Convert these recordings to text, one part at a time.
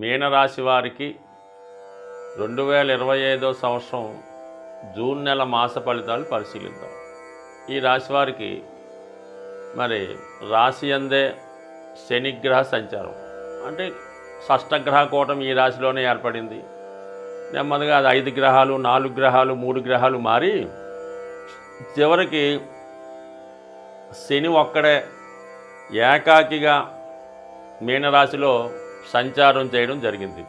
మీనరాశి వారికి రెండు వేల ఇరవై ఐదో సంవత్సరం జూన్ నెల మాస ఫలితాలు పరిశీలిద్దాం. ఈ రాశి వారికి మరి రాశి అందే శనిగ్రహ సంచారం. అంటే షష్టగ్రహ కూటం ఈ రాశిలోనే ఏర్పడింది. నెమ్మదిగా అది ఐదు గ్రహాలు నాలుగు గ్రహాలు మూడు గ్రహాలు మారి చివరికి శని ఒక్కడే ఏకాకిగా మీనరాశిలో సంచారం చేయడం జరిగింది.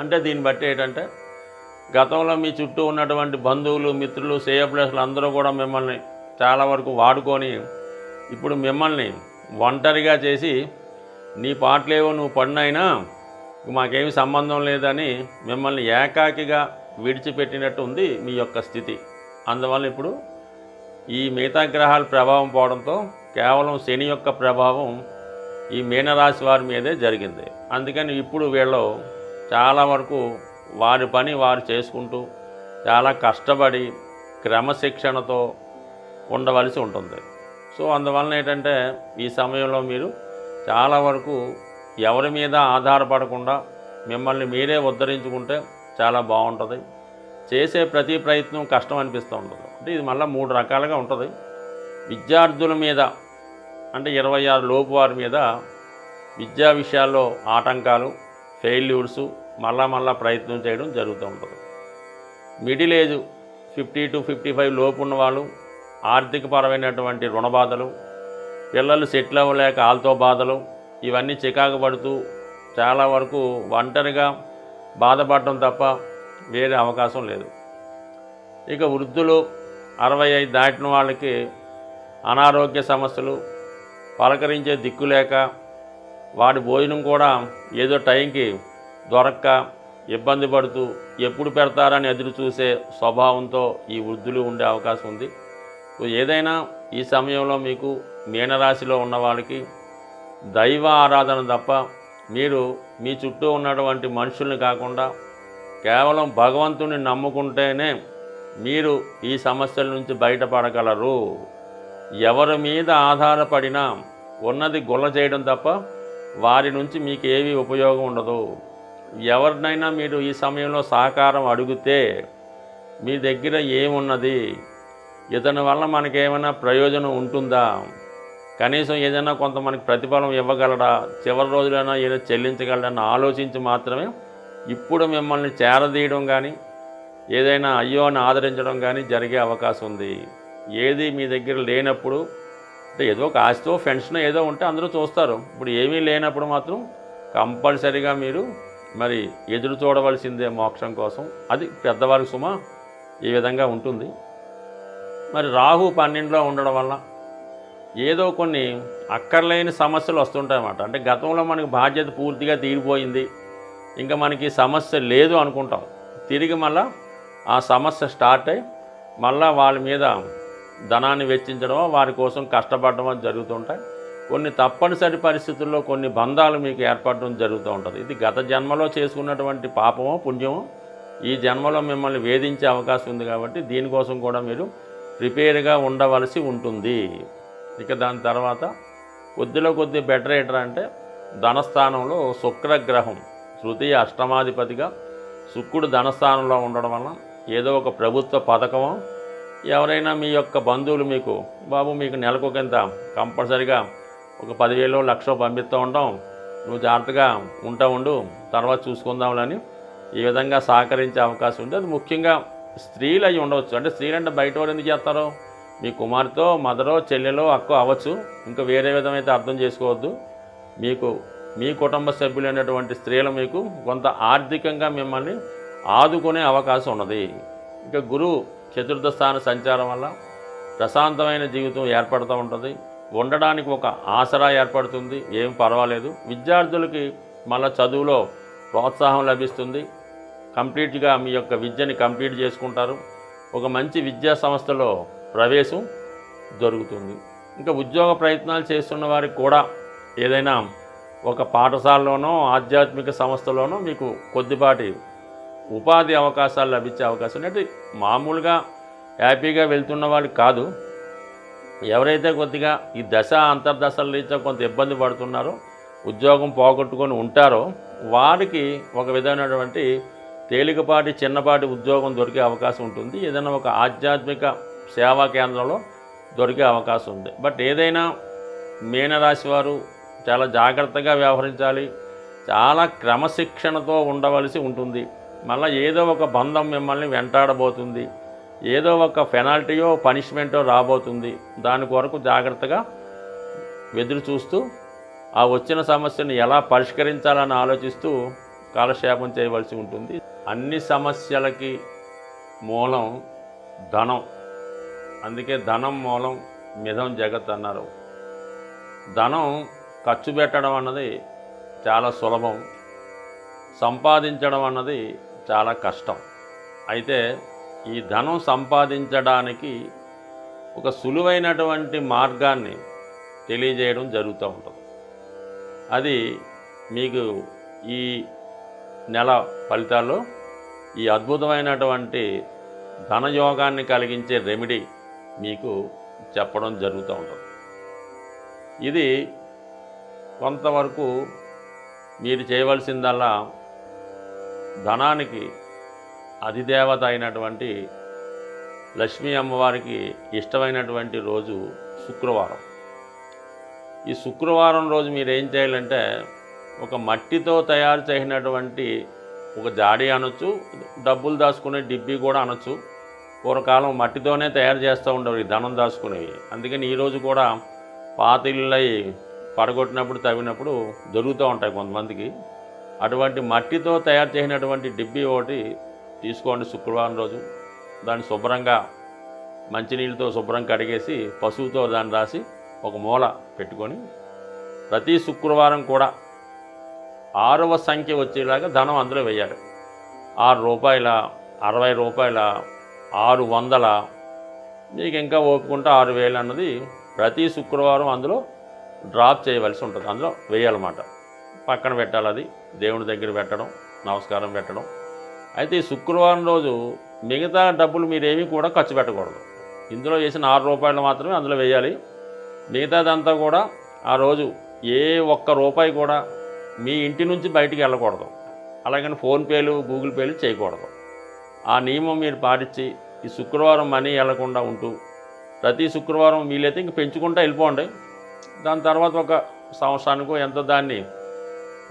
అంటే దీన్ని బట్టి ఏంటంటే గతంలో మీ చుట్టూ ఉన్నటువంటి బంధువులు మిత్రులు సేయప్లేసులు అందరూ కూడా మిమ్మల్ని చాలా వరకు వాడుకొని ఇప్పుడు మిమ్మల్ని ఒంటరిగా చేసి నీ పాటలేవో నువ్వు పడినైనా మాకేమి సంబంధం లేదని మిమ్మల్ని ఏకాకిగా విడిచిపెట్టినట్టు ఉంది మీ యొక్క స్థితి. అందువల్ల ఇప్పుడు ఈ మిగతా గ్రహాల ప్రభావం పోవడంతో కేవలం శని యొక్క ప్రభావం ఈ మీనరాశి వారి మీదే జరిగింది. అందుకని ఇప్పుడు వీళ్ళు చాలా వరకు వారి పని వారు చేసుకుంటూ చాలా కష్టపడి క్రమశిక్షణతో ఉండవలసి ఉంటుంది. సో అందువలన ఏంటంటే ఈ సమయంలో మీరు చాలా వరకు ఎవరి మీద ఆధారపడకుండా మిమ్మల్ని మీరే ఉద్ధరించుకుంటే చాలా బాగుంటుంది. చేసే ప్రతి ప్రయత్నం కష్టం అనిపిస్తూ ఉంటుంది. అంటే ఇది మళ్ళీ మూడు రకాలుగా ఉంటుంది. విద్యార్థుల మీద అంటే ఇరవై ఆరు లోపు వారి మీద విద్యా విషయాల్లో ఆటంకాలు ఫెయిల్యూర్స్ మళ్ళా మళ్ళా ప్రయత్నం చేయడం జరుగుతూ ఉంటుంది. Middle age fifty to fifty five లోపు ఉన్న వాళ్ళు ఆర్థికపరమైనటువంటి రుణ బాధలు పిల్లలు సెటిల్ అవ్వలేక ఆల్తో బాధలు ఇవన్నీ చికాకు పడుతూ చాలా వరకు ఒంటరిగా బాధపడటం తప్ప వేరే అవకాశం లేదు. ఇక వృద్ధులు అరవై ఐదు దాటిన వాళ్ళకి అనారోగ్య సమస్యలు పలకరించే దిక్కు లేక వాడి భోజనం కూడా ఏదో టైంకి దొరక్క ఇబ్బంది పడుతూ ఎప్పుడు పెడతారని ఎదురు చూసే స్వభావంతో ఈ వృద్ధులు ఉండే అవకాశం ఉంది. ఏదైనా ఈ సమయంలో మీకు మీనరాశిలో ఉన్న వాళ్ళకి దైవ ఆరాధన తప్ప మీరు మీ చుట్టూ ఉన్నటువంటి మనుషుల్ని కాకుండా కేవలం భగవంతుని నమ్ముకుంటేనే మీరు ఈ సమస్యల నుంచి బయటపడగలరు. ఎవరి మీద ఆధారపడినా ఉన్నది గుల్ల చేయడం తప్ప వారి నుంచి మీకు ఏమీ ఉపయోగం ఉండదు. ఎవరినైనా మీరు ఈ సమయంలో సహకారం అడిగితే మీ దగ్గర ఏమున్నది? ఇతని వల్ల మనకేమైనా ప్రయోజనం ఉంటుందా? కనీసం ఏదైనా కొంత మనకి ప్రతిఫలం ఇవ్వగలడా? చివరి రోజులైనా ఏదో చెల్లించగలడని ఆలోచించి మాత్రమే ఇప్పుడు మిమ్మల్ని చేరదీయడం కానీ ఏదైనా అయ్యో అని ఆదరించడం కానీ జరిగే అవకాశం ఉంది. ఏది మీ దగ్గర లేనప్పుడు అంటే ఏదో ఒక ఆస్తో ఫ్రెండ్స్నో ఏదో ఉంటే అందరూ చూస్తారు. ఇప్పుడు ఏమీ లేనప్పుడు మాత్రం కంపల్సరీగా మీరు మరి ఎదురు చూడవలసిందే మోక్షం కోసం. అది పెద్దవారి సుమ ఈ విధంగా ఉంటుంది. మరి రాహు పన్నెండులో ఉండడం వల్ల ఏదో కొన్ని అక్కర్లేని సమస్యలు వస్తుంటాయన్నమాట అంటే గతంలో మనకి బాధ్యత పూర్తిగా తీరిపోయింది. ఇంకా మనకి సమస్య లేదు అనుకుంటాం. తిరిగి మళ్ళా ఆ సమస్య స్టార్ట్ అయ్యి మళ్ళా వాళ్ళ మీద ధనాన్ని వెచ్చించడమో వారి కోసం కష్టపడడమో జరుగుతుంటాయి. కొన్ని తప్పనిసరి పరిస్థితుల్లో కొన్ని బంధాలు మీకు ఏర్పడడం జరుగుతూ ఉంటుంది. ఇది గత జన్మలో చేసుకున్నటువంటి పాపమో పుణ్యమో ఈ జన్మలో మిమ్మల్ని వేధించే అవకాశం ఉంది కాబట్టి దీనికోసం కూడా మీరు ప్రిపేర్గా ఉండవలసి ఉంటుంది. ఇక దాని తర్వాత కొద్దిలో కొద్ది బెటర్ ఏంటంటే అంటే ధనస్థానంలో శుక్రగ్రహం తృతీయ అష్టమాధిపతిగా శుక్రుడు ధనస్థానంలో ఉండడం వలన ఏదో ఒక ప్రభుత్వ పథకమో ఎవరైనా మీ యొక్క బంధువులు మీకు బాబు మీకు నెలకు కింద కంపల్సరిగా ఒక పదివేలు లక్ష పంపిస్తూ ఉంటాం. నువ్వు జాగ్రత్తగా ఉంటా ఉండు తర్వాత చూసుకుందాంలని ఈ విధంగా సహకరించే అవకాశం ఉంది. అది ముఖ్యంగా స్త్రీలు అయి ఉండవచ్చు. అంటే స్త్రీలు అంటే బయట వారు ఎందుకు చేస్తారో? మీ కుమార్తె మదరో చెల్లెలో అక్కో అవ్వచ్చు. ఇంకా వేరే విధమైతే అర్థం చేసుకోవద్దు. మీకు మీ కుటుంబ సభ్యులైనటువంటి స్త్రీలు మీకు కొంత ఆర్థికంగా మిమ్మల్ని ఆదుకునే అవకాశం ఉన్నది. ఇక గురువు చతుర్థ స్థాన సంచారం వల్ల ప్రశాంతమైన జీవితం ఏర్పడుతూ ఉంటుంది. ఉండడానికి ఒక ఆసరా ఏర్పడుతుంది. ఏం పర్వాలేదు. విద్యార్థులకి మళ్ళీ చదువులో ప్రోత్సాహం లభిస్తుంది. కంప్లీట్గా మీ యొక్క విద్యని కంప్లీట్ చేసుకుంటారు. ఒక మంచి విద్యా సంస్థలో ప్రవేశం దొరుకుతుంది ఇంకా ఉద్యోగ ప్రయత్నాలు చేస్తున్న వారికి కూడా ఏదైనా ఒక పాఠశాలలోనో ఆధ్యాత్మిక సంస్థలోనో మీకు కొద్దిపాటి ఉపాధి అవకాశాలు లభించే అవకాశం అంటే మామూలుగా హ్యాపీగా వెళ్తున్న వాళ్ళు కాదు. ఎవరైతే కొద్దిగా ఈ దశ అంతర్దశల రీత్యా కొంత ఇబ్బంది పడుతున్నారో ఉద్యోగం పోగొట్టుకొని ఉంటారో వారికి ఒక విధమైనటువంటి తేలికపాటి చిన్నపాటి ఉద్యోగం దొరికే అవకాశం ఉంటుంది. ఏదైనా ఒక ఆధ్యాత్మిక సేవా కేంద్రంలో దొరికే అవకాశం ఉంది. బట్ ఏదైనా మీనరాశి వారు చాలా జాగ్రత్తగా వ్యవహరించాలి. చాలా క్రమశిక్షణతో ఉండవలసి ఉంటుంది. మళ్ళీ ఏదో ఒక బంధం మిమ్మల్ని వెంటాడబోతుంది. ఏదో ఒక పెనాల్టీయో పనిష్మెంటో రాబోతుంది. దాని కొరకు జాగ్రత్తగా ఎదురు చూస్తూ ఆ వచ్చిన సమస్యను ఎలా పరిష్కరించాలని ఆలోచిస్తూ కాలక్షేపం చేయవలసి ఉంటుంది. అన్ని సమస్యలకి మూలం ధనం. అందుకే ధనం మూలం మిథం జగత్ అన్నారు. ధనం ఖర్చు పెట్టడం అన్నది చాలా సులభం. సంపాదించడం అన్నది చాలా కష్టం. అయితే ఈ ధనం సంపాదించడానికి ఒక సులువైనటువంటి మార్గాన్ని తెలియజేయడం జరుగుతూ ఉంటుంది. అది మీకు ఈ నెల ఫలితాల్లో ఈ అద్భుతమైనటువంటి ధనయోగాన్ని కలిగించే రెమెడీ మీకు చెప్పడం జరుగుతూ ఉంటుంది. ఇది కొంతవరకు మీరు చేయవలసిందల్లా ధనానికి అధిదేవత అయినటువంటి లక్ష్మీ అమ్మవారికి ఇష్టమైనటువంటి రోజు శుక్రవారం. ఈ శుక్రవారం రోజు మీరు ఏం చేయాలంటే ఒక మట్టితో తయారు చేసినటువంటి ఒక జాడీ అనొచ్చు డబ్బులు దాచుకునే డిబ్బీ కూడా అనొచ్చు. పూర్వకాలం మట్టితోనే తయారు చేస్తూ ఉండవు ఈ ధనం దాచుకునేవి. అందుకని ఈరోజు కూడా పాత ఇళ్ళై పడగొట్టినప్పుడు తవ్వినప్పుడు దొరుకుతూ ఉంటాయి కొంతమందికి. అటువంటి మట్టితో తయారు చేసినటువంటి డిబ్బీ ఒకటి తీసుకోండి శుక్రవారం రోజు. దాన్ని శుభ్రంగా మంచినీళ్ళతో శుభ్రం కడిగేసి పశువుతో దాన్ని రాసి ఒక మూల పెట్టుకొని ప్రతి శుక్రవారం కూడా ఆరవ సంఖ్య వచ్చేలాగా ధనం అందులో వేయాలి. ఆరు రూపాయల అరవై రూపాయల ఆరు వందల మీకు ఇంకా ఓపుకుంటే ఆరు వేలు అన్నది ప్రతి శుక్రవారం అందులో డ్రాప్ చేయవలసి ఉంటుంది. అందులో వేయాలన్నమాట. పక్కన పెట్టాలి అది. దేవుని దగ్గర పెట్టడం నమస్కారం పెట్టడం. అయితే ఈ శుక్రవారం రోజు మిగతా డబ్బులు మీరేమీ కూడా ఖర్చు పెట్టకూడదు. ఇందులో చేసిన ఆరు రూపాయలు మాత్రమే అందులో వేయాలి. మిగతాదంతా కూడా ఆ రోజు ఏ ఒక్క రూపాయి కూడా మీ ఇంటి నుంచి బయటికి వెళ్ళకూడదు. అలాగని ఫోన్పేలు గూగుల్ పేలు చేయకూడదు. ఆ నియమం మీరు పాటించి ఈ శుక్రవారం మనీ వెళ్ళకుండా ఉంటూ ప్రతి శుక్రవారం వీలైతే ఇంక పెంచుకుంటూ వెళ్ళిపోండి. దాని తర్వాత ఒక సంవత్సరానికో ఎంత దాన్ని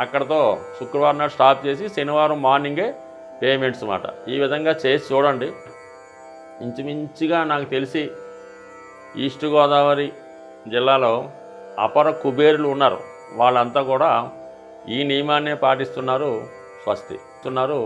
అక్కడతో శుక్రవారం నాడు స్టాప్ చేసి శనివారం మార్నింగే పేమెంట్స్ అన్నమాట ఈ విధంగా చేసి చూడండి. ఇంచుమించుగా నాకు తెలిసి ఈస్ట్ గోదావరి జిల్లాలో అపర కుబేరులు ఉన్నారు. వాళ్ళంతా కూడా ఈ నియమాన్నే పాటిస్తున్నారు స్వస్తి ఉన్నారు